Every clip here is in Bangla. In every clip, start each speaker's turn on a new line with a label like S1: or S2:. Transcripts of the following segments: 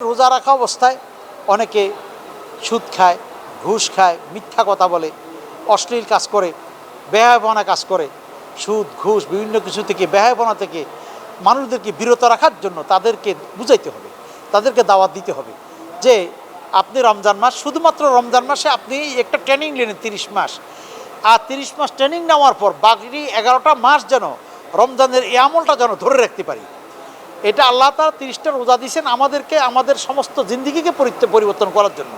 S1: রোজা রাখা অবস্থায় অনেকে সুদ খায়, ঘুষ খায়, মিথ্যা কথা বলে, অশ্লীল কাজ করে ব্যয়াবনা কাজ করে, সুদ, ঘুষ, বিভিন্ন কিছু থেকে ব্যয়াবনা থেকে মানুষদেরকে বিরত রাখার জন্য তাদেরকে বুঝাইতে হবে, তাদেরকে দাওয়াত দিতে হবে যে আপনি রমজান মাস, শুধুমাত্র রমজান মাসে আপনি একটা ট্রেনিং নিলেন তিরিশ মাস। আর তিরিশ মাস ট্রেনিং নেওয়ার পর বাকি এগারোটা মাস যেন রমজানের এই আমলটা যেন ধরে রাখতে পারি। এটা আল্লাহ তারা তিরিশটা রোজা দিয়েছেন আমাদেরকে, আমাদের সমস্ত জিন্দিগিকে পরিবর্তন করার জন্য।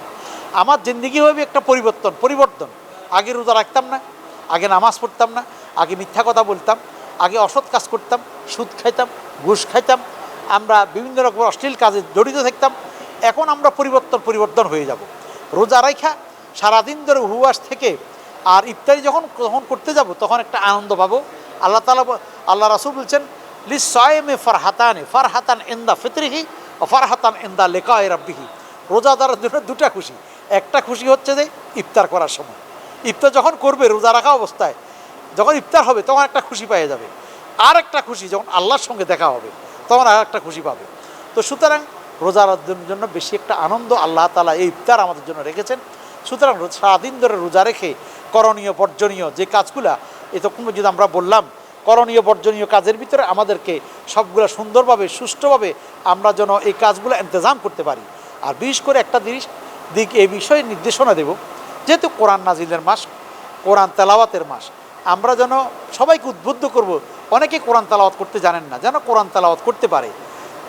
S1: আমার জিন্দিগি হবে একটা পরিবর্তন পরিবর্তন। আগে রোজা রাখতাম না, আগে নামাজ পড়তাম না, আগে মিথ্যা কথা বলতাম, আগে অসৎ কাজ করতাম, সুদ খাইতাম, ঘুষ খাইতাম, আমরা বিভিন্ন রকম অশ্লীল কাজে জড়িত থাকতাম, এখন আমরা পরিবর্তন পরিবর্তন হয়ে যাব। রোজা রাখা সারাদিন ধরে উপবাস থেকে আর ইফতারি যখন যখন করতে যাব, তখন একটা আনন্দ পাবো। আল্লাহ তালা আল্লাহ রাসুল বলছেন লিস সায়েমে ফারহাতানে ফারহাতান এন্দা ফিতরিহি ও ফারহাতান এন্দা লেখা রাব্বিহি রোজাদারের জন্য দুটা খুশি। একটা খুশি হচ্ছে যে ইফতার করার সময়। ইফতার যখন করবে, রোজা রাখা অবস্থায় যখন ইফতার হবে, তখন একটা খুশি পেয়ে যাবে। আর একটা খুশি যখন আল্লাহর সঙ্গে দেখা হবে, তখন আর একটা খুশি পাবে। তো সুতরাং রোজার জন্য বেশি একটা আনন্দ আল্লাহ তালা এই ইফতার আমাদের জন্য রেখেছেন। সুতরাং সারাদিন ধরে রোজা রেখে করণীয়, বর্জনীয় যে কাজগুলা এতক্ষণ যদি আমরা বললাম করণীয় বর্জনীয় কাজের ভিতরে আমাদেরকে সবগুলো সুন্দরভাবে, সুষ্ঠুভাবে আমরা যেন এই কাজগুলো ইন্তজাম করতে পারি। আর বিশেষ করে একটা জিনিস, দিক এই বিষয়ে নির্দেশনা দেব। যেহেতু কোরআন নাজিলের মাস, কোরআন তেলাওয়াতের মাস, আমরা যেন সবাইকে উদ্বুদ্ধ করব, অনেকে কোরআন তেলাওয়াত করতে জানেন না, যেন কোরআন তেলাওয়াত করতে পারে।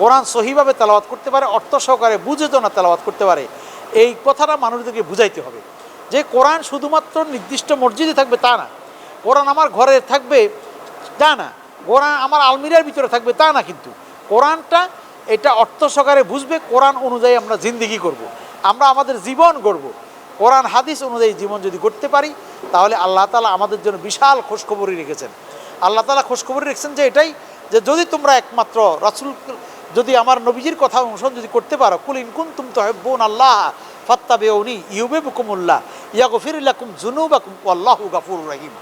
S1: কোরআন সহিভাবে তেলাওয়াত করতে পারে, অর্থ সহকারে বুঝে যেন তেলাওয়াত করতে পারে, এই কথাটা মানুষদেরকে বুঝাইতে হবে। যে কোরআন শুধুমাত্র নির্দিষ্ট মসজিদে থাকবে তা না, কোরআন আমার ঘরে থাকবে তা না, কোরআন আমার আলমিরার ভিতরে থাকবে তা না কিন্তু। কোরআনটা এটা অর্থ সহকারে বুঝবে, কোরআন অনুযায়ী আমরা জিন্দিগি করব। আমরা আমাদের জীবন গড়ব। কোরআন, হাদিস অনুযায়ী জীবন যদি করতে পারি, তাহলে আল্লাহ তালা আমাদের জন্য বিশাল খোঁজখবরই রেখেছেন। আল্লাহ তালা খোঁজখবরই রেখেছেন যে এটাই, যে যদি তোমরা একমাত্র রাসুল, যদি আমার নবীজির কথা অনুসরণ যদি করতে পারো, কুল ইনকুন তুম তো হেব্বুন আল্লাহ ফাত্তা বেউনি ইউবে বুকুমুল্লাহ ইয়া গফিরুল্লাকুম জুনুবাকুম আল্লাহ গাফুর রহিম।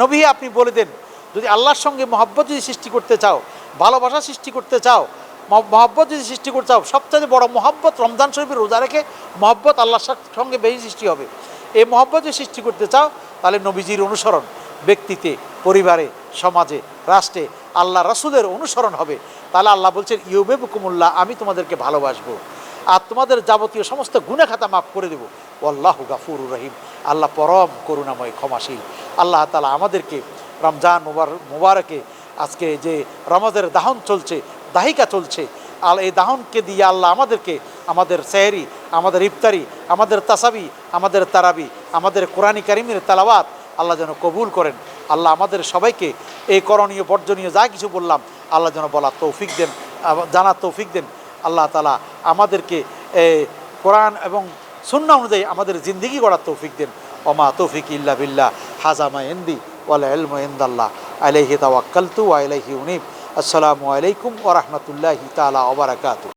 S1: নবী আপনি বলে দেন যদি আল্লাহর সঙ্গে মহব্বত যদি সৃষ্টি করতে চাও, ভালোবাসা সৃষ্টি করতে চাও, মহ- মহব্বত যদি সৃষ্টি করতে চাও সবচেয়ে বড় মহব্বত রমজান শরীফের রোজা রেখে মহব্বত আল্লাহর সঙ্গে বেশি সৃষ্টি হবে। এই মহব্বত যদি সৃষ্টি করতে চাও, তাহলে নবীজির অনুসরণ ব্যক্তিতে, পরিবারে, সমাজে, রাষ্ট্রে, আল্লাহ রাসুলের অনুসরণ হবে। তাহলে আল্লাহ বলছেন ইউবে বুকুমুল্লাহ আমি তোমাদেরকে ভালোবাসবো। আর তোমাদের যাবতীয় সমস্ত গুণে খাতা মাফ করে দেবো। আল্লাহ গাফুর রহিম। আল্লাহ পরম করুণাময়, ক্ষমাশীল। আল্লাহ তালা আমাদেরকে রমজান মুবার, মুবারকে আজকে যে রমদের দাহন চলছে, দাহিকা চলছে আল এই দাহনকে দিয়ে আল্লাহ আমাদেরকে আমাদের সেহরি, আমাদের ইফতারি, আমাদের তাসাবি, আমাদের তারাবি, আমাদের কোরআনী কারিমের তালাবাত আল্লাহ যেন কবুল করেন। আল্লাহ আমাদের সবাইকে এই করণীয়, বর্জনীয় যা কিছু বললাম, আল্লাহ যেন বলার তৌফিক দেন জানার তৌফিক দেন। আল্লাহ তালা আমাদেরকে কোরআন এবং শূন্য অনুযায়ী আমাদের জিন্দিগি গড়ার তৌফিক দেন। ওমা তৌফিক ইল্লা বিল্লাহ। হাজামা এন্দি। والعلم عند الله. عليه توكلت وإليه أنيب. السلام عليكم ورحمة الله تعالى وبركاته.